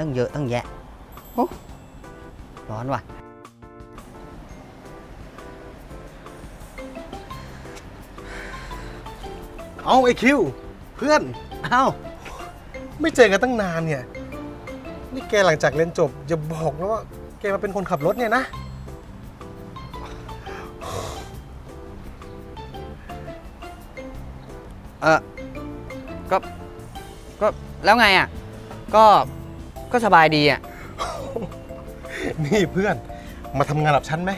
ตั้งเยอะตั้งแยะโอ้ร้อนว่ะ เอาไอคิว เพื่อน เอ้าไม่เจอกันตั้งนานเนี่ย นี่แกหลังจากเรียนจบอย่าบอกนะว่า แกมาเป็นคนขับรถเนี่ยนะ เออก็ ก็แล้วไงอะ ก็ ก็สบายดีอะ นี่เพื่อนมาทำงานกับฉันไหม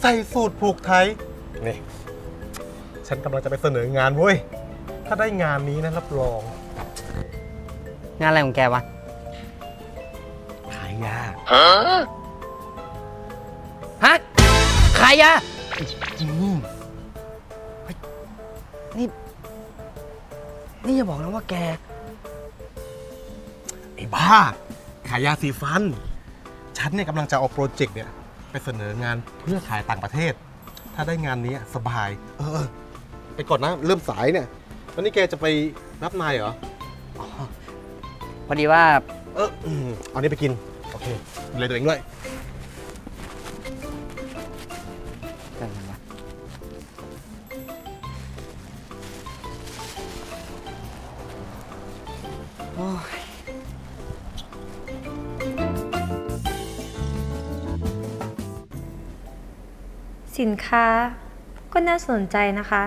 ใส่สูตรผูกไทย นี่ ฉันกำลังจะไปเสนองานเว้ย ถ้าได้งานนี้นะรับรอง งานอะไรของแกวะ ขายยา ฮะ ขายยา อืมนี่ นี่อย่าบอกนะว่าแก ไอ้บ้า ขายยาสีฟัน ฉันเนี่ยกำลังจะเอาโปรเจกต์เนี่ยไปเสนองานเพื่อขายต่างประเทศ ถ้าได้งานนี้สบาย เออเออไปก่อนนะ เริ่มสายเนี่ยวันนี้แกจะไปรับนายเหรอพอดีว่าเอออืมเอานี้ไปกิน โอเคดูแลตัวเองด้วย เกิดอะไรวะโอ้ย สินค้าก็น่าสนใจนะคะ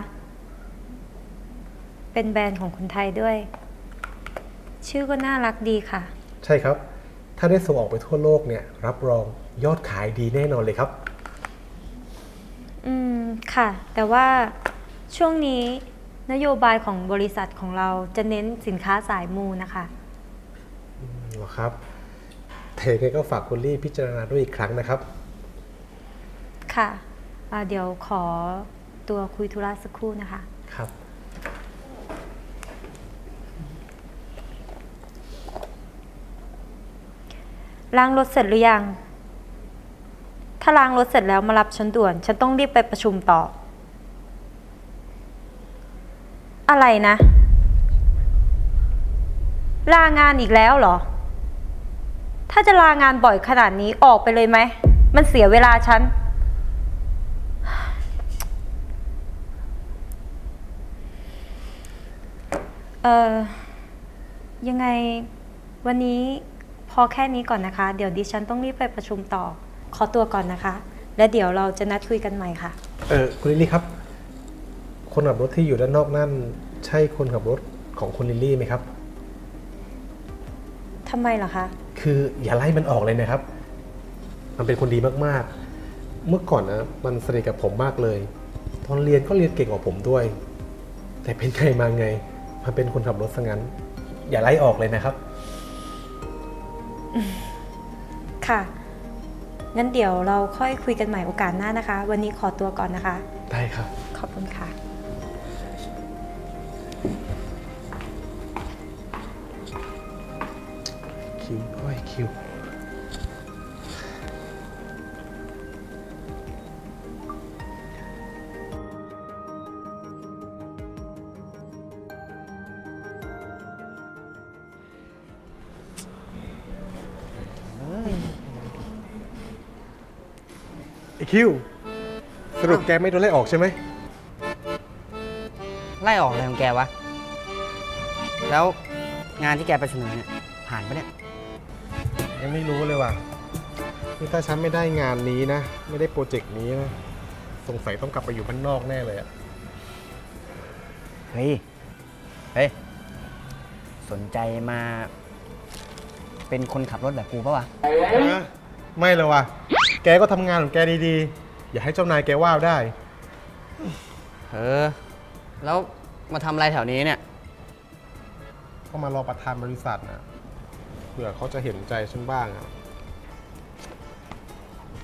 เป็นแบรนด์ของคนไทยด้วย ชื่อก็น่ารักดีค่ะ ใช่ครับ ถ้าได้ส่งออกไปทั่วโลกเนี่ย รับรองยอดขายดีแน่นอนเลยครับ อืม ค่ะ แต่ว่าช่วงนี้นโยบายของบริษัทของเราจะเน้นสินค้าสายมูนะคะ หรอครับเทไงก็ฝากคุณลี่พิจารณาด้วยอีกครั้งนะครับ ค่ะ อ่าเดี๋ยวขอตัวคุยธุระสักครู่นะคะ ครับ ล้างรถเสร็จหรือยัง ถ้าล้างรถเสร็จแล้วมารับฉันด่วน ฉันต้องรีบไปประชุมต่อ อะไรนะ ลางานอีกแล้วเหรอ ถ้าจะลางานบ่อยขนาดนี้ออกไปเลยไหม มันเสียเวลาฉัน เออยังไงวันนี้พอแค่นี้ก่อนนะคะ เดี๋ยวดิฉันต้องรีบไปประชุมต่อ ขอตัวก่อนนะคะ แล้วเดี๋ยวเราจะนัดคุยกันใหม่ค่ะ เออคุณลิลลี่ครับ คนขับรถที่อยู่ด้านนอกนั่น ใช่คนขับรถของคุณลิลลี่ไหมครับ ทำไมเหรอคะ คืออย่าไล่มันออกเลยนะครับ มันเป็นคนดีมากๆ เมื่อก่อนนะมันสนิทกับผมมากเลย ตอนเรียนก็เรียนเก่งกว่าผมด้วย แต่เป็นไงมาไง มันเป็นคนขับรถซะงั้น อย่าไล่ออกเลยนะครับ ค่ะ งั้นเดี๋ยวเราค่อยคุยกันใหม่โอกาสหน้านะคะ วันนี้ขอตัวก่อนนะคะ ได้ครับ ขอบคุณค่ะ คิวด้วยคิว ไอคิว สรุปแกไม่โดนไล่ออกใช่ไหม ไล่ออกอะไรของแกวะ แล้วงานที่แกไปเสนอเนี่ยผ่านปะเนี่ย ยังไม่รู้เลยว่ะนี่ถ้าฉันไม่ได้งานนี้นะ ไม่ได้โปรเจกต์นี้นะ สงสัยต้องกลับไปอยู่บ้านนอกแน่เลยอะเฮ้ย เฮ้ย สนใจมา เป็นคนขับรถแบบกูปะวะ นะไม่เลยว่ะ แกก็ทำงานของแกดีๆ อย่าให้เจ้านายแกว่าได้ เออ แล้วมาทำอะไรแถวนี้เนี่ย ก็มารอประธานบริษัทนะเผื่อเขาจะเห็นใจฉันบ้างอะ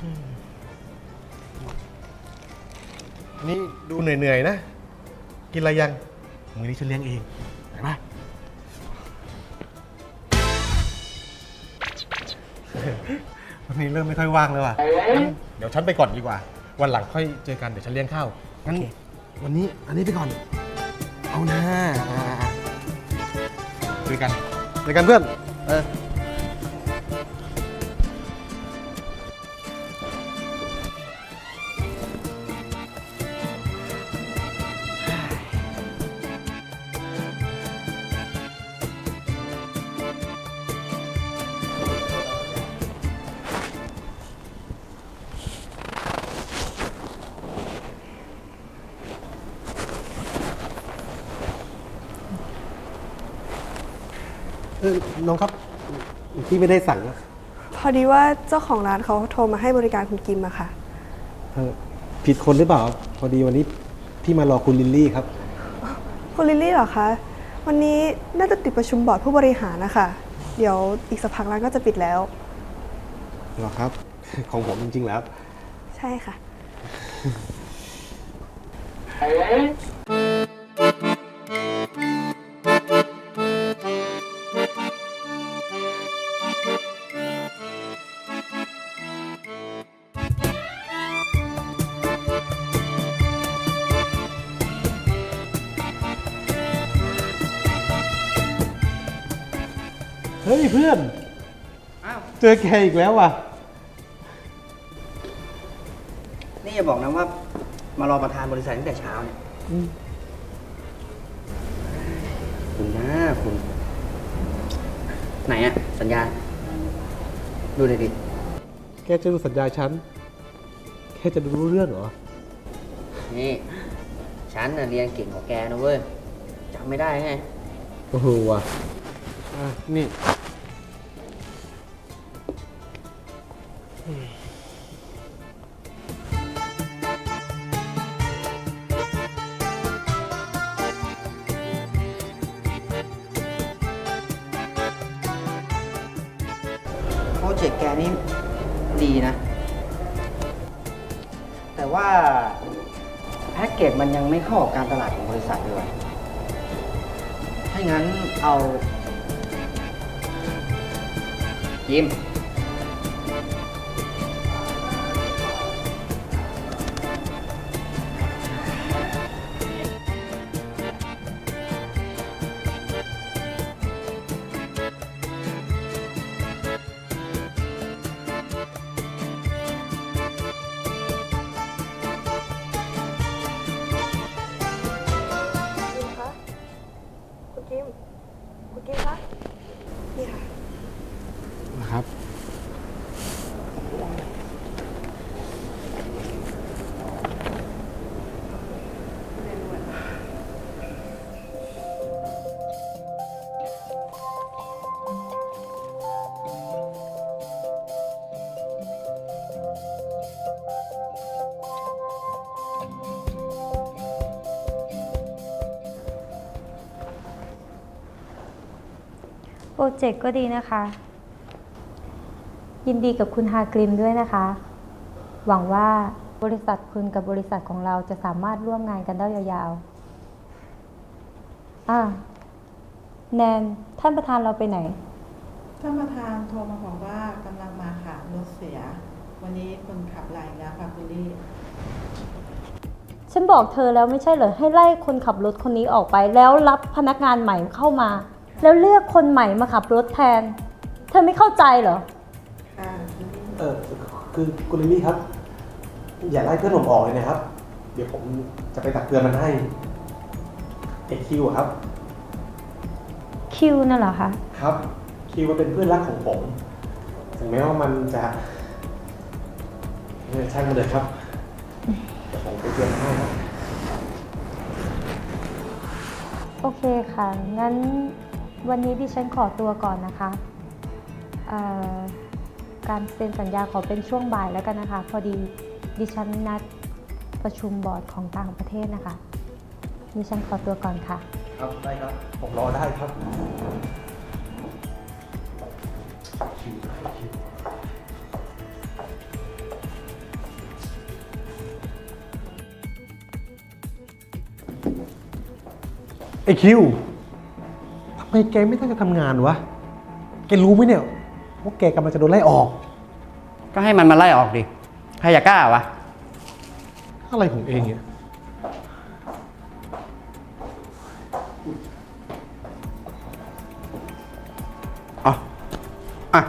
อืมนี่ดูเหนื่อยๆนะ กินอะไรยัง มือนี้ฉันเลี้ยงเอง วันนี้เริ่มไม่ค่อยว่างเลยว่ะงั้นเดี๋ยวฉันไปก่อนดีกว่า วันหลังค่อยเจอกันเดี๋ยวฉันเลี้ยงข้าวงั้นโอเควันนี้อันนี้ไปก่อน เอาหน้าอ่าๆๆเจอกันเจอกันเพื่อน เออ เออน้องครับพี่ไม่ได้สั่งนะพอดีว่าเจ้าของร้านเขาโทรมาให้บริการคุณกิมอะค่ะ เออผิดคนหรือเปล่า พอดีวันนี้พี่มารอคุณลิลลี่ครับ คุณลิลลี่เหรอคะ วันนี้น่าจะติดประชุมบอร์ดผู้บริหารนะคะ เดี๋ยวอีกสักพักร้านก็จะปิดแล้ว เหรอครับ ของผมจริงๆแล้ว ใช่ค่ะเฮ้ยเพื่อน อ้าว เจอแกอีกแล้วว่ะ นี่อย่าบอกนะว่ามารอประธานบริษัทตั้งแต่เช้าเนี่ย อืม คุณนะคุณ ไหนอะสัญญา ดูเลยดิ แกจะดูสัญญาฉัน แค่จะดูรู้เรื่องเหรอ นี่ฉันน่ะเรียนเก่งกว่าแกนะเว้ยจำไม่ได้ไงโอ้โหว่ะอะนี่ เจกต์แกนี่ดีนะ แต่ว่าแพ็กเกจมันยังไม่เข้ากับการตลาดของบริษัทเลยว่ะถ้างั้นเอาจิม รเจกต์ก็ดีนะคะ ยินดีกับคุณฮากริมด้วยนะคะ หวังว่าบริษัทคุณกับบริษัทของเราจะสามารถร่วมงานกันได้ยาวๆอ่าแนน ท่านประธานเราไปไหน ท่านประธานโทรมาบอกว่ากำลังมาค่ะรถเสีย วันนี้คนขับไลน์แล้วค่ะคุณลี่ฉันบอกเธอแล้วไม่ใช่เหรอให้ไล่คนขับรถคนนี้ออกไป แล้วรับพนักงานใหม่เข้ามา แล้วเลือกคนใหม่มาขับรถแทน เธอไม่เข้าใจเหรอค่ะคุณลี่เออคือคุณลิลลี่ครับ อย่าไล่เพื่อนผมออกเลยนะครับ เดี๋ยวผมจะไปตักเตือนมันให้เอคิวครับ คิวน่ะเหรอคะ ครับ คิวมันเป็นเพื่อนรักของผม ถึงแม้ว่ามันจะเออช่างมันเลยครับเดี๋ยวผมไปเตือนให้ครับ โอเคค่ะ งั้น วันนี้ดิฉันขอตัวก่อนนะคะเอ่อการเซ็นสัญญาขอเป็นช่วงบ่ายแล้วกันนะคะ พอดีดิฉันนัดประชุมบอร์ดของต่างประเทศนะคะ ดิฉันขอตัวก่อนค่ะ ครับ ได้ครับ ผมรอได้ครับไอคิวทำ ไมแกไม่ตั้งใจทำงานวะ แกรู้ไหมเนี่ยว่าแกกำลังจะโดนไล่ออก ก็ให้มันมาไล่ออกดิ ใครอยากกล้าวะ อะไรของเองเนี่ยอ๋ออะ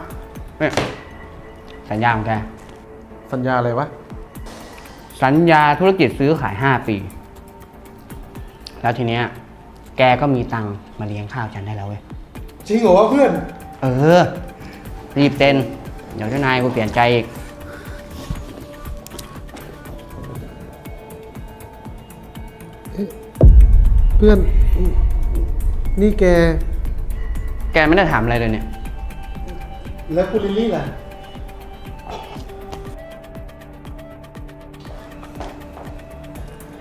นี่สัญญาของแก สัญญาอะไรวะ สัญญาธุรกิจซื้อขาย 5 ปี แล้วทีเนี้ย แกก็มีตังค์มาเลี้ยงข้าวฉันได้แล้วเว้ย จริงเหรอวะเพื่อน เออ รีบเซ็น เดี๋ยวเจ้านายกูเปลี่ยนใจอีก เพื่อน นี่แก แกไม่ได้ถามอะไรเลยเนี่ย แล้วคุณลิลลี่ล่ะ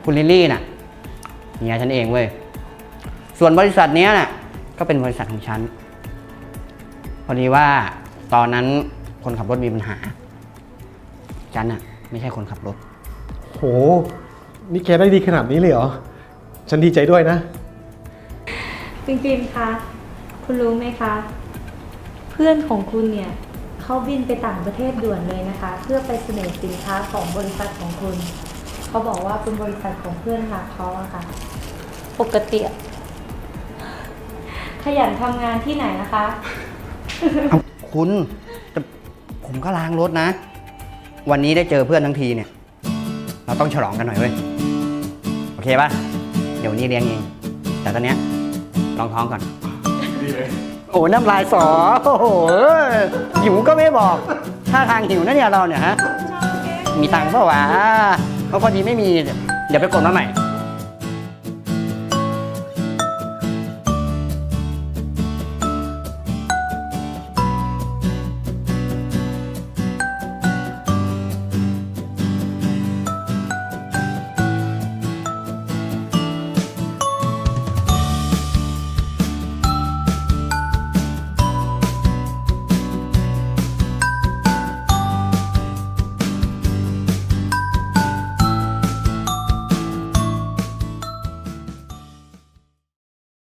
คุณลิลลี่น่ะเมียฉันเองเว้ย ส่วนบริษัทเนี้ยน่ะก็เป็นบริษัทของฉัน พอดีว่าตอนนั้นคนขับรถมีปัญหา ฉันน่ะไม่ใช่คนขับรถ โห นี่แกได้ดีขนาดนี้เลยเหรอ ฉันดีใจด้วยนะจริงๆคะคุณรู้ไหมคะ เพื่อนของคุณเนี่ยเขาบินไปต่างประเทศด่วนเลยนะคะ เพื่อไปเสนอสินค้าของบริษัทของคุณ เขาบอกว่าเป็นบริษัทของเพื่อนรักเขาอะค่ะ ปกติอะ ขยันทำงานที่ไหนนะคะ เอาคุณแต่ผมก็ล้างรถนะ วันนี้ได้เจอเพื่อนทั้งทีเนี่ย เราต้องฉลองกันหน่อยเว้ย โอเคป่ะเดี๋ยววันนี้เลี้ยงเอง แต่ตอนเนี้ยลองท้องก่อนโอ้น้ำลายสอโอ้โหหิวก็ไม่บอกท่าทางหิวนะเนี่ยเราเนี่ยฮะ มีตังค์เปล่าวะเพราะพอดีไม่มี เดี๋ยวไปกดมาใหม่